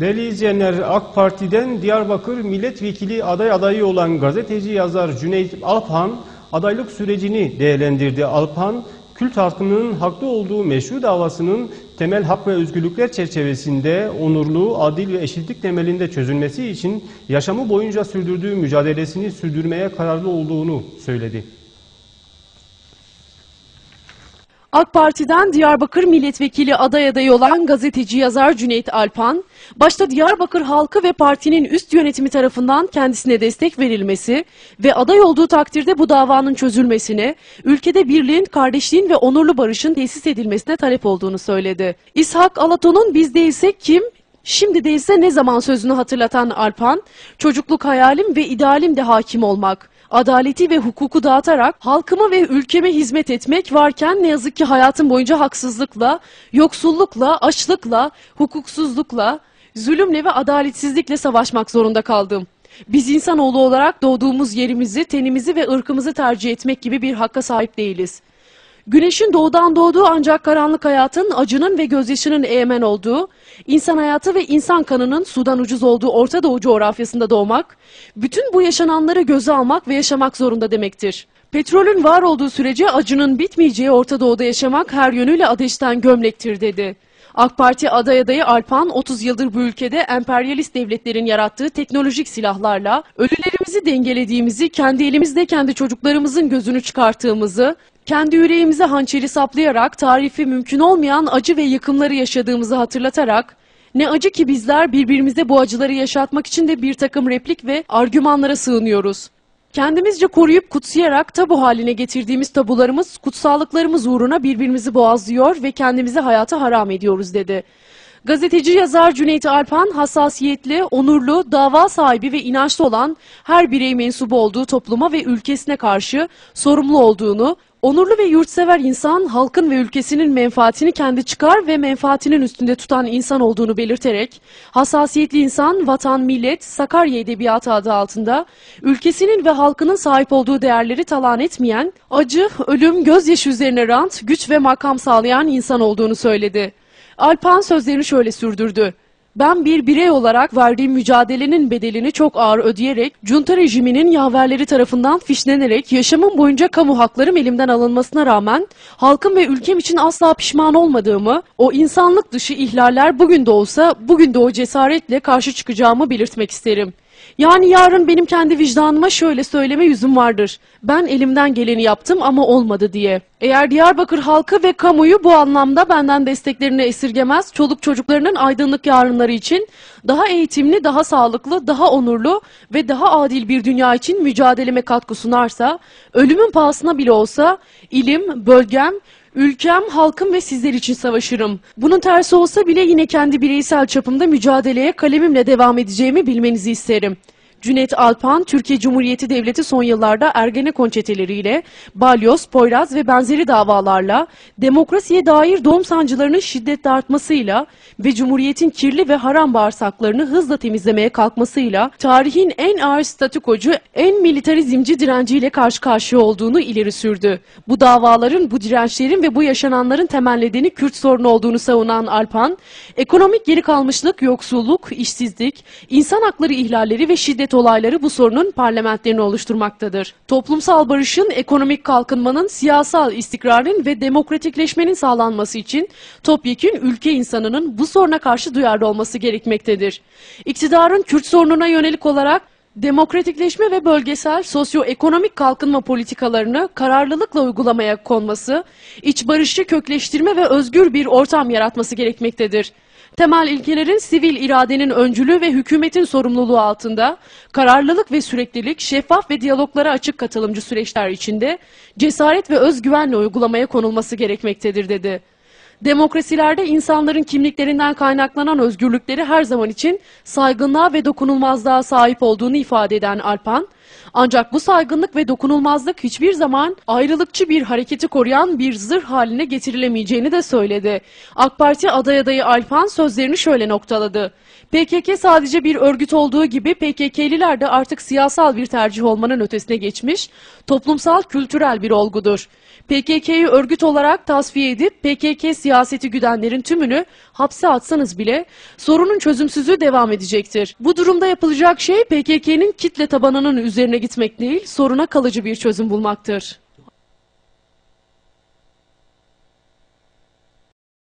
Değerli izleyenler AK Parti'den Diyarbakır Milletvekili aday adayı olan gazeteci yazar Cüneyt Alpan adaylık sürecini değerlendirdi. Alpan, Kürt halkının haklı olduğu meşru davasının temel hak ve özgürlükler çerçevesinde onurlu, adil ve eşitlik temelinde çözülmesi için yaşamı boyunca sürdürdüğü mücadelesini sürdürmeye kararlı olduğunu söyledi. AK Parti'den Diyarbakır Milletvekili aday adayı olan gazeteci yazar Cüneyt Alpan, başta Diyarbakır halkı ve partinin üst yönetimi tarafından kendisine destek verilmesi ve aday olduğu takdirde bu davanın çözülmesine, ülkede birliğin, kardeşliğin ve onurlu barışın tesis edilmesine talep olduğunu söyledi. İshak Alaton'un biz değilsek kim, Şimdi değilse ne zaman sözünü hatırlatan Alpan, çocukluk hayalim ve idealim de hakim olmak, adaleti ve hukuku dağıtarak halkıma ve ülkeme hizmet etmek varken ne yazık ki hayatım boyunca haksızlıkla, yoksullukla, açlıkla, hukuksuzlukla, zulümle ve adaletsizlikle savaşmak zorunda kaldım. Biz insanoğlu olarak doğduğumuz yerimizi, tenimizi ve ırkımızı tercih etmek gibi bir hakka sahip değiliz. Güneşin doğudan doğduğu ancak karanlık hayatın acının ve gözyaşının eğmen olduğu, insan hayatı ve insan kanının sudan ucuz olduğu Orta Doğu coğrafyasında doğmak, bütün bu yaşananları göze almak ve yaşamak zorunda demektir. Petrolün var olduğu sürece acının bitmeyeceği Orta Doğu'da yaşamak her yönüyle ateşten gömlektir dedi. AK Parti aday adayı Alpan 30 yıldır bu ülkede emperyalist devletlerin yarattığı teknolojik silahlarla ölülerimizi dengelediğimizi, kendi elimizde kendi çocuklarımızın gözünü çıkarttığımızı, kendi yüreğimize hançeri saplayarak tarifi mümkün olmayan acı ve yıkımları yaşadığımızı hatırlatarak ne acı ki bizler birbirimize bu acıları yaşatmak için de bir takım replik ve argümanlara sığınıyoruz. Kendimizce koruyup kutsayarak tabu haline getirdiğimiz tabularımız, kutsallıklarımız uğruna birbirimizi boğazlıyor ve kendimizi hayata haram ediyoruz dedi. Gazeteci yazar Cüneyt Alpan hassasiyetli, onurlu, dava sahibi ve inançlı olan her birey mensubu olduğu topluma ve ülkesine karşı sorumlu olduğunu, onurlu ve yurtsever insan halkın ve ülkesinin menfaatini kendi çıkar ve menfaatinin üstünde tutan insan olduğunu belirterek, hassasiyetli insan vatan, millet, Sakarya Edebiyatı adı altında ülkesinin ve halkının sahip olduğu değerleri talan etmeyen, acı, ölüm, gözyaşı üzerine rant, güç ve makam sağlayan insan olduğunu söyledi. Alpan sözlerini şöyle sürdürdü. Ben bir birey olarak verdiğim mücadelenin bedelini çok ağır ödeyerek, junta rejiminin yaverleri tarafından fişlenerek yaşamım boyunca kamu haklarım elimden alınmasına rağmen halkım ve ülkem için asla pişman olmadığımı, o insanlık dışı ihlaller bugün de olsa bugün de o cesaretle karşı çıkacağımı belirtmek isterim. Yani yarın benim kendi vicdanıma şöyle söyleme yüzüm vardır. Ben elimden geleni yaptım ama olmadı diye. Eğer Diyarbakır halkı ve kamuyu bu anlamda benden desteklerini esirgemez, çoluk çocuklarının aydınlık yarınları için daha eğitimli, daha sağlıklı, daha onurlu ve daha adil bir dünya için mücadeleme katkı sunarsa, ölümün pahasına bile olsa ilim, bölgem, Ülkem, halkım ve sizler için savaşırım. Bunun tersi olsa bile yine kendi bireysel çapımda mücadeleye kalemimle devam edeceğimi bilmenizi isterim. Cüneyt Alpan, Türkiye Cumhuriyeti Devleti son yıllarda Ergenekon çeteleriyle, Balyoz, Poyraz ve benzeri davalarla, demokrasiye dair doğum sancılarının şiddetle artmasıyla ve Cumhuriyet'in kirli ve haram bağırsaklarını hızla temizlemeye kalkmasıyla tarihin en ağır statükocu, en militarizmci direnciyle karşı karşıya olduğunu ileri sürdü. Bu davaların, bu dirençlerin ve bu yaşananların temel nedeni Kürt sorunu olduğunu savunan Alpan, ekonomik geri kalmışlık, yoksulluk, işsizlik, insan hakları ihlalleri ve şiddet olayları bu sorunun parlamentlerini oluşturmaktadır. Toplumsal barışın, ekonomik kalkınmanın, siyasal istikrarın ve demokratikleşmenin sağlanması için topyekün ülke insanının bu soruna karşı duyarlı olması gerekmektedir. İktidarın Kürt sorununa yönelik olarak demokratikleşme ve bölgesel sosyoekonomik kalkınma politikalarını kararlılıkla uygulamaya konması, iç barışı kökleştirme ve özgür bir ortam yaratması gerekmektedir. Temel ilkelerin sivil iradenin öncülüğü ve hükümetin sorumluluğu altında kararlılık ve süreklilik, şeffaf ve diyaloglara açık katılımcı süreçler içinde cesaret ve özgüvenle uygulamaya konulması gerekmektedir dedi. Demokrasilerde insanların kimliklerinden kaynaklanan özgürlükleri her zaman için saygınlığa ve dokunulmazlığa sahip olduğunu ifade eden Alpan, Ancak bu saygınlık ve dokunulmazlık hiçbir zaman ayrılıkçı bir hareketi koruyan bir zırh haline getirilemeyeceğini de söyledi. AK Parti aday adayı Alpan sözlerini şöyle noktaladı. PKK sadece bir örgüt olduğu gibi PKK'liler de artık siyasal bir tercih olmanın ötesine geçmiş, toplumsal kültürel bir olgudur. PKK'yı örgüt olarak tasfiye edip PKK siyaseti güdenlerin tümünü hapse atsanız bile sorunun çözümsüzlüğü devam edecektir. Bu durumda yapılacak şey PKK'nın kitle tabanının üzerine gitmek değil, soruna kalıcı bir çözüm bulmaktır.